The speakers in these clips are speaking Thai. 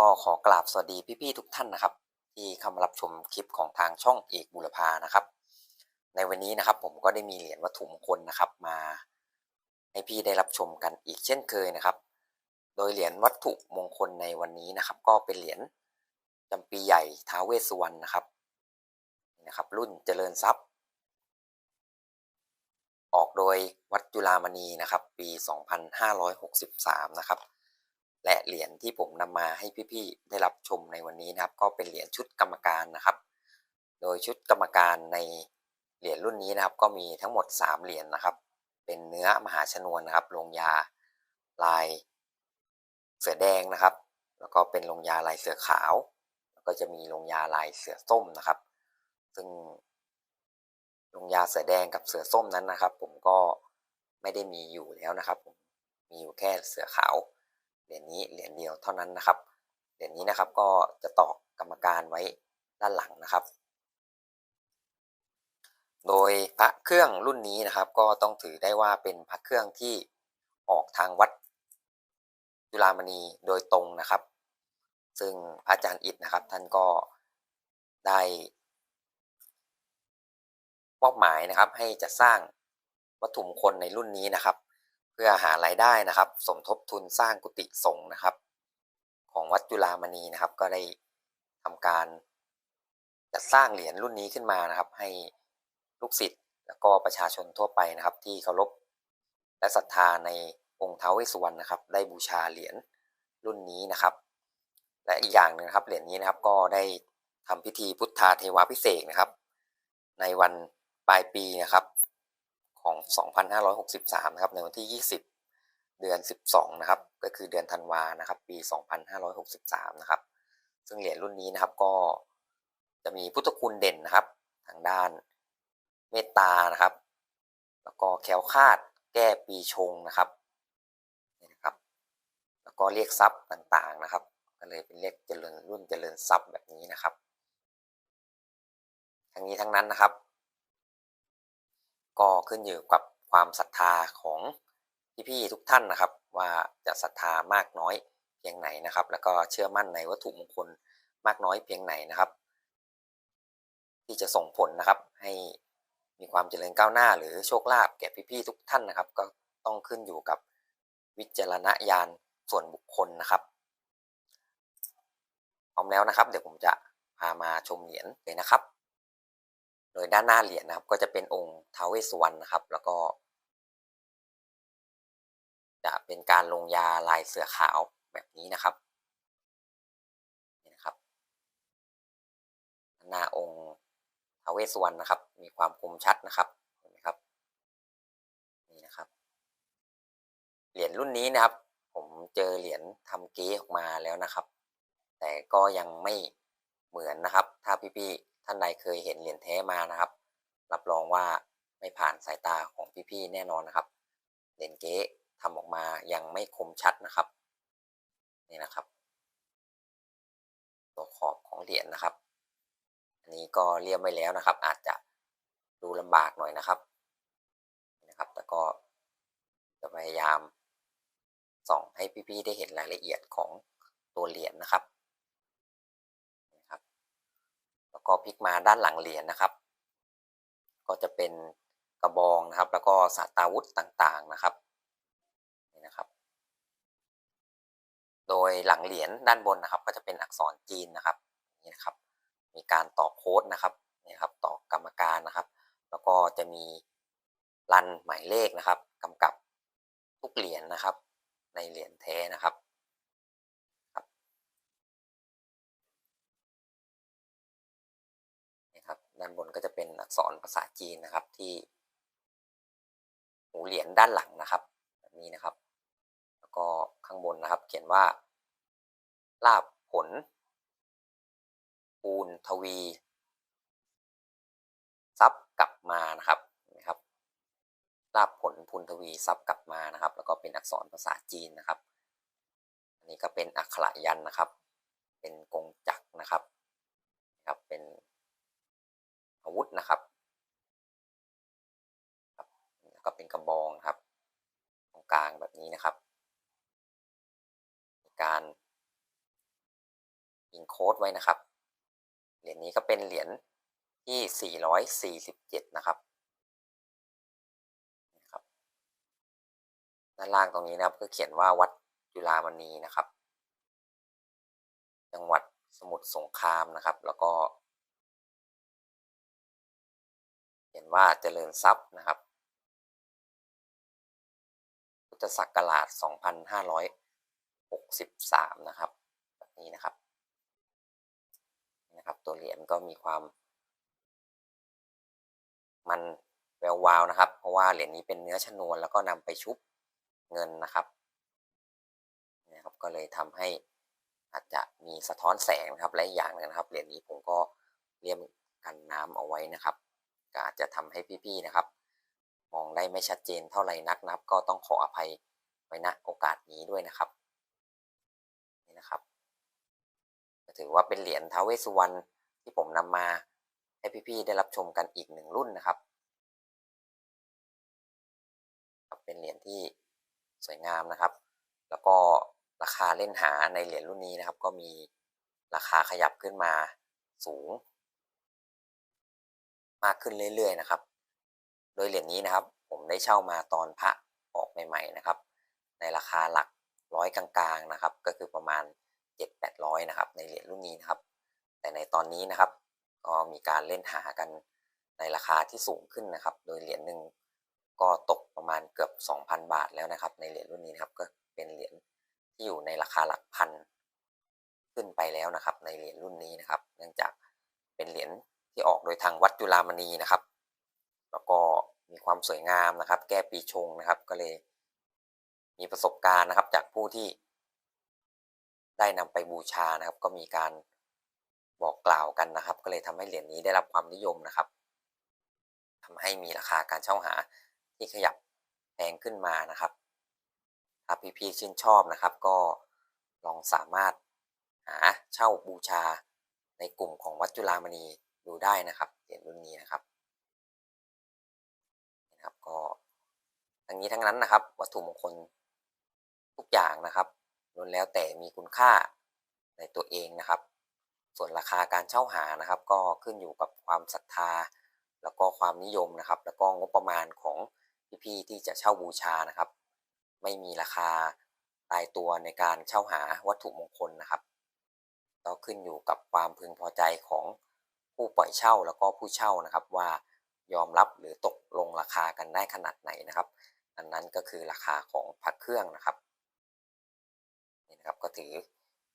ก็ขอกราบสวัสดีพี่ๆทุกท่านนะครับ ที่เข้ามารับชมคลิปของทางช่องเอกบุรพานะครับ ในวันนี้นะครับผมก็ได้มีเหรียญวัตถุมงคลนะครับมา ให้พี่ได้รับชมกันอีกเช่นเคยนะครับ โดยเหรียญวัตถุมงคลในวันนี้นะครับ ก็เป็นเหรียญจำปีใหญ่ท้าวเวสสุวรรณนะครับนี่นะครับ รุ่นเจริญทรัพย์ ออกโดยวัดจุฬามณีนะครับ ปี 2563 นะครับ และเหรียญที่ผมนำมาให้พี่ๆได้รับชมในวันนี้นะครับ ก็เป็นเหรียญชุดกรรมการนะครับ โดยชุดกรรมการในเหรียญรุ่นนี้นะครับ ก็มีทั้งหมด 3 เหรียญนะครับ เป็นเนื้อมหาชนวนนะครับลงยาลายเสือแดงนะครับ แล้วก็เป็นลงยาลายเสือขาว แล้วก็จะมีลงยาลายเสือส้มนะครับ ซึ่งลงยาเสือแดงกับเสือส้มนั้นนะครับ ผมก็ไม่ได้มีอยู่แล้วนะครับ ผมมีอยู่แค่เสือขาว เหรียญนี้เหรียญเดียวเท่านั้นนะครับ เหรียญนี้นะครับก็จะตอกกรรมการไว้ด้านหลังนะครับ โดยพระเครื่องรุ่นนี้นะครับ ก็ต้องถือได้ว่าเป็นพระเครื่องที่ออกทางวัดจุฬามณีโดยตรงนะครับ ซึ่งพระอาจารย์อิฐนะครับ ท่านก็ได้มอบหมายนะครับให้จะสร้างวัตถุมงคลในรุ่นนี้นะครับ พื่อหารายได้นะครับ สมทบทุนสร้างกุฏิสงฆ์นะครับ ของวัดจุฬามณีนะครับ ก็ได้ทำการจัดสร้างเหรียญรุ่นนี้ขึ้นมานะครับ ให้ลูกศิษย์แล้วก็ประชาชนทั่วไปนะครับ ที่เคารพและศรัทธาในองค์เท้าวเวสสุวรรณนะครับ ได้บูชาเหรียญรุ่นนี้นะครับ และอีกอย่างหนึ่งนะครับเหรียญนี้นะครับก็ได้ทำพิธีพุทธาเทวาพิเศษนะครับ ในวันปลายปีนะครับ ของ 2563 นะครับ ในวันที่ 20 เดือน 12 นะครับ ก็คือเดือนธันวานะครับ ปี 2563 นะครับ ซึ่งเหรียญรุ่นนี้นะครับก็จะมีพุทธคุณเด่นนะครับ ทางด้านเมตตานะครับ แล้วก็แคล้วคาดแก้ปีชงนะครับนี่นะครับ แล้วก็เรียกทรัพย์ต่างๆนะครับ ก็เลยเป็นเรียกเจริญรุ่นเจริญทรัพย์แบบนี้นะครับ ทั้งนี้ทั้งนั้นนะครับ ก็ขึ้นอยู่กับความศรัทธาของพี่ๆทุกท่านนะครับ ว่าจะศรัทธามากน้อยเพียงไหนนะครับ แล้วก็เชื่อมั่นในวัตถุมงคลมากน้อยเพียงไหนนะครับ ที่จะส่งผลนะครับ ให้มีความเจริญก้าวหน้า หรือโชคลาภแก่พี่ๆทุกท่านนะครับ ก็ต้องขึ้นอยู่กับวิจารณญาณส่วนบุคคลนะครับพร้อมแล้วนะครับ เดี๋ยวผมจะพามาชมเหรียญเลยนะครับ โดยด้านหน้าเหรียญนะครับ ก็จะเป็นองค์ท้าวเวสสุวรรณนะครับ แล้วก็ จะเป็นการลงยาลายเสือขาวแบบนี้นะครับนี่นะครับหน้าองค์ท้าวเวสสุวรรณนะครับ มีความคมชัดนะครับเห็นไหมครับนี่นะครับ เหรียญรุ่นนี้นะครับ ผมเจอเหรียญทำเก๊ออกมาแล้วนะครับ แต่ก็ยังไม่เหมือนนะครับ ถ้าพี่ๆ ท่านใดเคยเห็นเหรียญแท้มานะครับ รับรองว่าไม่ผ่านสายตาของพี่ๆแน่นอนนะครับเหรียญเก๊ทำออกมายังไม่คมชัดนะครับนี่นะครับ ตัวขอบของเหรียญนะครับ อันนี้ก็เรียบไว้แล้วนะครับ อาจจะดูลำบากหน่อยนะครับนะครับ แต่ก็จะพยายามส่องให้พี่ๆได้เห็นรายละเอียดของตัวเหรียญนนะครับ แล้วก็พลิกมาด้านหลังเหรียญนะครับ ก็จะเป็นกระบองนะครับ แล้วก็สาตาวุธต่างๆนะครับนี่นะครับ โดยหลังเหรียญด้านบนนะครับ ก็จะเป็นอักษรจีนนะครับนี่นะครับ มีการต่อโค้ดนะครับนี่ครับต่อกรรมการนะครับ แล้วก็จะมีรันหมายเลขนะครับกำกับทุกเหรียญนะครับ ในเหรียญแท้นะครับ ด้านบนก็จะเป็นอักษรภาษาจีนนะครับที่หูเหรียญด้านหลังนะครับแบบนี้นะครับ แล้วก็ข้างบนนะครับ เขียนว่า ลาบผลปูนทวีทรัพย์กลับมานะครับนะครับลาบผลพูนทวีทรัพย์กลับมานะครับ แล้วก็เป็นอักษรภาษาจีนนะครับ อันนี้ก็เป็นอักขระยันนะครับ เป็นกงจักรนะครับ เป็นอาวุธนะครับครับแล้วก็เป็นกระบองครับ ตรงกลางแบบ นี้นะครับ การทิ้งโค้ดไว้นะครับ เหรียญนี้ก็เป็นเหรียญที่ 447 นะครับนะครับ ด้านล่างตรงนี้นะครับก็เขียนว่าวัดจุฬามณีนะครับ จังหวัดสมุทรสงครามนะครับ แล้วก็ เขียนว่าเจริญทรัพย์นะครับ ธศักราช 2563 นะครับแบบนี้นะครับนะครับ ตัวเหรียญก็มีความ มันแวววาวนะครับ เพราะว่าเหรียญนี้เป็นเนื้อชนวน แล้วก็นำไปชุบเงินนะครับนะครับ ก็เลยทำให้อาจจะมีสะท้อนแสงนะครับ และอีกอย่างนึงนะครับเหรียญนี้ผมก็เลี่ยมกันน้ำเอาไว้นะครับก็อาจจะทำให้พี่ๆนะครับ มองได้ไม่ชัดเจนเท่าไหร่นักนะครับ ก็ต้องขออภัยไว้ณโอกาสนี้ด้วยนะครับนี่นะครับถือว่าเป็นเหรียญท้าวเวสสุวรรณที่ผมนำมาให้พี่ๆได้รับชมกันอีกหนึ่งรุ่นนะครับ เป็นเหรียญที่สวยงามนะครับ แล้วก็ราคาเล่นหาในเหรียญรุ่นนี้นะครับ ก็มีราคาขยับขึ้นมาสูง มากขึ้นเรื่อยๆนะครับ โดยเหรียญนี้นะครับ ผมได้เช่ามาตอนพระออกใหม่ๆนะครับ ในราคาหลักร้อยกลางๆนะครับ ก็คือประมาณ 7-800นะครับ ในเหรียญรุ่นนี้นะครับ แต่ในตอนนี้นะครับ ก็มีการเล่นหากันในราคาที่สูงขึ้นนะครับ โดยเหรียญหนึ่งก็ตกประมาณเกือบ 2,000 บาทแล้วนะครับ ในเหรียญรุ่นนี้นะครับก็เป็นเหรียญที่อยู่ในราคาหลักพันขึ้นไปแล้วนะครับ ในเหรียญรุ่นนี้นะครับ เนื่องจากเป็นเหรียญที่ออกโดยทางวัดจุฬามณีนะครับ มีความสวยงามนะครับ แก้ปีชงนะครับ ก็เลย มีประสบการณ์นะครับ จากผู้ที่ ได้นำไปบูชานะครับ ก็มีการบอกกล่าวกันนะครับ ก็เลยทำให้เหรียญนี้ได้รับความนิยมนะครับทำให้มีราคาการเช่าหาที่ขยับแพงขึ้นมานะครับถ้าพี่ๆชื่นชอบนะครับ ก็ลองสามารถหาเช่าบูชาในกลุ่มของวัดจุฬามณีดูได้นะครับเหรียญรุ่นนี้นะครับนะครับ ก็ทั้งนี้ทั้งนั้นนะครับ วัตถุมงคลทุกอย่างนะครับล้วนแล้วแต่มีคุณค่าในตัวเองนะครับ ส่วนราคาการเช่าหานะครับ ก็ขึ้นอยู่กับความศรัทธา แล้วก็ความนิยมนะครับ แล้วก็งบประมาณของพี่ๆที่จะเช่าบูชานะครับ ไม่มีราคาตายตัวในการเช่าหาวัตถุมงคลนะครับก็ขึ้นอยู่กับความพึงพอใจของผู้ปล่อยเช่าแล้วก็ผู้เช่านะครับว่า ยอมรับหรือตกลงราคากันได้ขนาดไหนนะครับ อันนั้นก็คือราคาของพระเครื่องนะครับนี่นะครับก็ถือ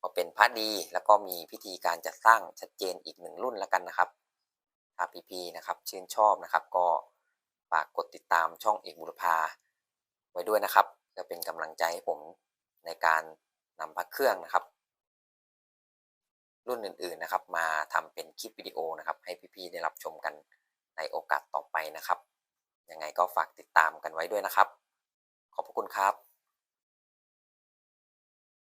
ว่าเป็นพระดีแล้วก็มีพิธีการจัดสร้างชัดเจนอีกหนึ่งรุ่นแล้วกันนะครับถ้าพี่ๆนะครับชื่นชอบนะครับ ก็ฝากกดติดตามช่องเอกบุรพาไว้ด้วยนะครับจะเป็นกำลังใจให้ผมในการนำพระเครื่องนะครับ รุ่นอื่นๆนะครับ มาทำเป็นคลิปวิดีโอนะครับ ให้พี่ๆได้รับชมกัน ในโอกาสต่อไปนะครับ ยังไงก็ฝากติดตามกันไว้ด้วยนะครับ ขอบพระคุณครับ